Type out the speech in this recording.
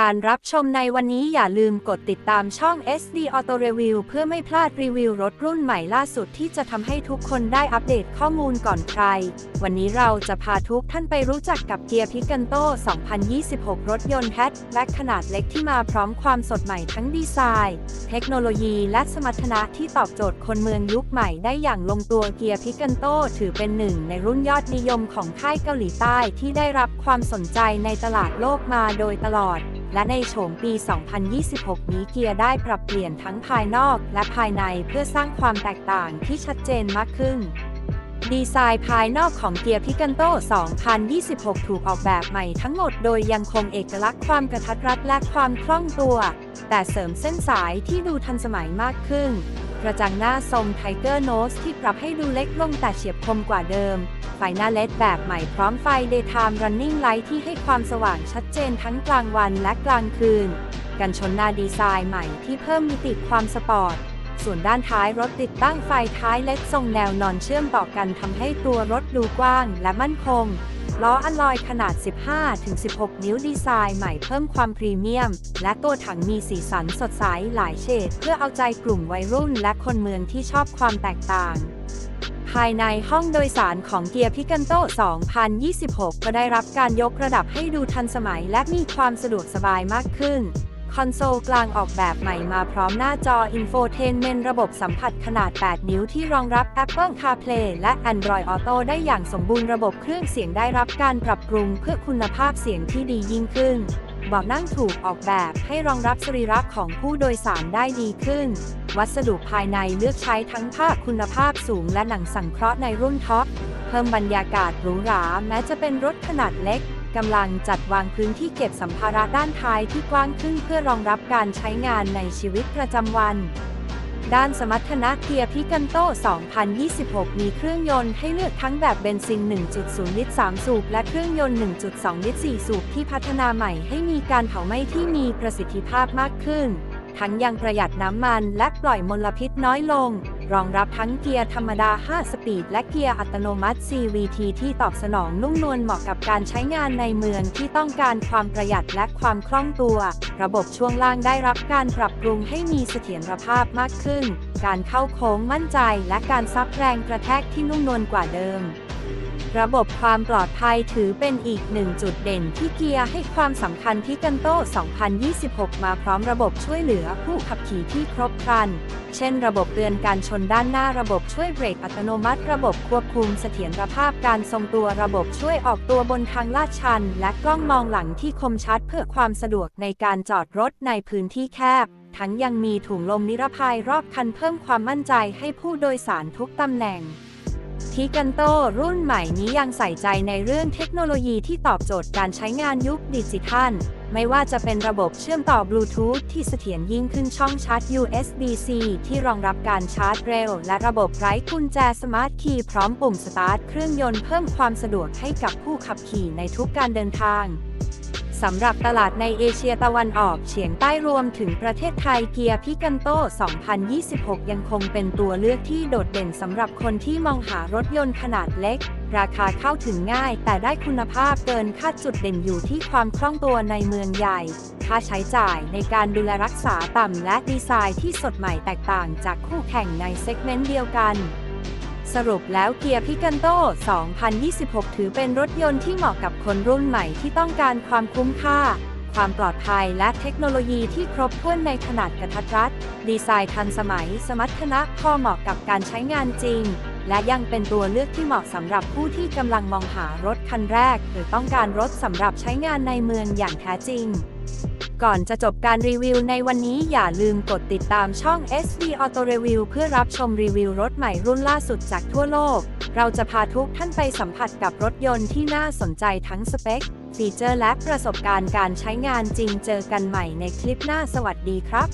การรับชมในวันนี้อย่าลืมกดติดตามช่อง SD Auto Review เพื่อไม่พลาดรีวิวรถรุ่นใหม่ล่าสุดที่จะทำให้ทุกคนได้อัปเดตข้อมูลก่อนใคร วันนี้เราจะพาทุกท่านไปรู้จักกับเกียร์พิกันโต 2026 รถยนต์แฮชแบ็กขนาดเล็กที่มาพร้อมความสดใหม่ทั้งดีไซน์ เทคโนโลยีและสมรรถนะที่ตอบโจทย์คนเมืองยุคใหม่ได้อย่างลงตัวเกียร์พิกันโต ถือเป็นหนึ่งในรุ่นยอดนิยมของค่ายเกาหลีใต้ที่ได้รับความสนใจในตลาดโลกมาโดยตลอด และในโฉมปี 2026 นี้เกียร์ได้ปรับเปลี่ยนทั้งภายนอกและภายในเพื่อสร้างความแตกต่างที่ชัดเจนมากขึ้น ดีไซน์ภายนอกของเกียร์พิกันโต 2026 ถูกออกแบบใหม่ทั้งหมดโดยยังคงเอกลักษณ์ความกระทัดรัดและความคล่องตัว แต่เสริมเส้นสายที่ดูทันสมัยมากขึ้น กระจังหน้าทรงไทเกอร์โนสที่ปรับให้ดูเล็กลงแต่เฉียบคมกว่าเดิม ไฟหน้าเลดแบบใหม่พร้อมไฟ Daytime Running Light ที่ให้ความสว่างชัดเจนทั้งกลางวันและกลางคืน กันชนหน้าดีไซน์ใหม่ที่เพิ่มมิติความสปอร์ต ส่วนด้านท้ายรถติดตั้งไฟท้ายเล็กทรงแนวนอนเชื่อมต่อกันทำให้ตัวรถดูกว้างและมั่นคง ล้ออลลอยขนาด 15-16 นิ้วดีไซน์ใหม่เพิ่มความพรีเมียม และตัวถังมีสีสันสดใสหลายเฉดเพื่อเอาใจกลุ่มวัยรุ่นและคนเมืองที่ชอบความแตกต่าง ภายในห้องโดยสารของเกียร์พิกันโต 2026 ก็ได้รับการยกระดับให้ดูทันสมัยและมีความสะดวกสบายมากขึ้น คอนโซลกลางออกแบบใหม่มาพร้อมหน้าจอ Infotainment ระบบสัมผัสขนาด 8 นิ้วที่รองรับ Apple CarPlay และ Android Auto ได้อย่างสมบูรณ์ระบบเครื่องเสียงได้รับการปรับปรุงเพื่อคุณภาพเสียงที่ดียิ่งขึ้น เบาะนั่งถูกออกแบบให้รองรับสรีระของผู้โดยสารได้ดีขึ้น วัสดุภายในเลือกใช้ทั้งผ้าคุณภาพสูงและหนังสังเคราะห์ในรุ่นท็อป เพิ่มบรรยากาศหรูหราแม้จะเป็นรถขนาดเล็กกำลังจัดวางพื้นที่เก็บสัมภาระด้านท้ายที่กว้างขึ้นเพื่อรองรับการใช้งานในชีวิตประจำวัน ด้านสมรรถนะเกียร์พิกันโต 2026 มีเครื่องยนต์ให้เลือกทั้งแบบเบนซิน 1.0 ลิตร 3 สูบ และเครื่องยนต์ 1.2 ลิตร 4 สูบที่พัฒนาใหม่ให้มีการเผาไหม้ที่มีประสิทธิภาพมากขึ้น ทั้งยังประหยัดน้ำมันและปล่อยมลพิษน้อยลง รองรับทั้งเกียร์ธรรมดา 5 สปีด และเกียร์อัตโนมัติ CVT ที่ตอบสนองนุ่มนวลเหมาะกับการใช้งานในเมืองที่ต้องการความประหยัดและความคล่องตัว ระบบช่วงล่างได้รับการปรับปรุงให้มีเสถียรภาพมากขึ้น การเข้าโค้งมั่นใจและการซับแรงกระแทกที่นุ่มนวลกว่าเดิม ระบบความปลอดภัยถือเป็นอีกหนึ่งจุดเด่นที่เกียร์ให้ความสำคัญพิกันโต2026 มาพร้อมระบบช่วยเหลือผู้ขับขี่ที่ครบครัน เช่น ระบบเตือนการชนด้านหน้าระบบช่วยเบรกอัตโนมัติ ระบบควบคุมเสถียรภาพการทรงตัวระบบช่วยออกตัวบนทางลาดชัน และกล้องมองหลังที่คมชัดเพื่อความสะดวกในการจอดรถในพื้นที่แคบ ทั้งยังมีถุงลมนิรภัยรอบคันเพิ่มความมั่นใจให้ผู้โดยสารทุกตำแหน่ง ทิกันโตรุ่นใหม่นี้ยังใส่ใจในเรื่องเทคโนโลยีที่ตอบโจทย์การใช้งานยุคดิจิทัล ไม่ว่าจะเป็นระบบเชื่อมต่อบลูทูธที่เสถียรยิ่งขึ้นช่องชาร์จ USB-C ที่รองรับการชาร์จเร็ว และระบบไร้กุญแจสมาร์ทคีย์พร้อมปุ่มสตาร์ทเครื่องยนต์เพิ่มความสะดวกให้กับผู้ขับขี่ในทุกการเดินทาง สำหรับตลาดในเอเชียตะวันออกเฉียงใต้รวมถึงประเทศไทยเกียร์พิกันโต 2026 ยังคงเป็นตัวเลือกที่โดดเด่นสำหรับคนที่มองหารถยนต์ขนาดเล็ก ราคาเข้าถึงง่าย แต่ได้คุณภาพเกินคาดจุดเด่นอยู่ที่ความคล่องตัวในเมืองใหญ่ ค่าใช้จ่ายในการดูแลรักษาต่ำและดีไซน์ที่สดใหม่แตกต่างจากคู่แข่งในเซกเมนต์เดียวกัน สรุปแล้วเกียร์พิกันโต 2026 ถือเป็นรถยนต์ที่เหมาะกับคนรุ่นใหม่ที่ต้องการความคุ้มค่า ความปลอดภัยและเทคโนโลยีที่ครบถ้วนในขนาดกระทัดรัด ดีไซน์ทันสมัย สมรรถนะพอเหมาะกับการใช้งานจริง และยังเป็นตัวเลือกที่เหมาะสำหรับผู้ที่กำลังมองหารถคันแรก หรือต้องการรถสำหรับใช้งานในเมืองอย่างแท้จริง ก่อนจะจบการรีวิวในวันนี้อย่าลืมกดติดตามช่อง SD Auto Review เพื่อรับชมรีวิวรถใหม่รุ่นล่าสุดจากทั่วโลก เราจะพาทุกท่านไปสัมผัสกับรถยนต์ที่น่าสนใจทั้งสเปค ฟีเจอร์และประสบการณ์การใช้งานจริงเจอกันใหม่ในคลิปหน้าสวัสดีครับ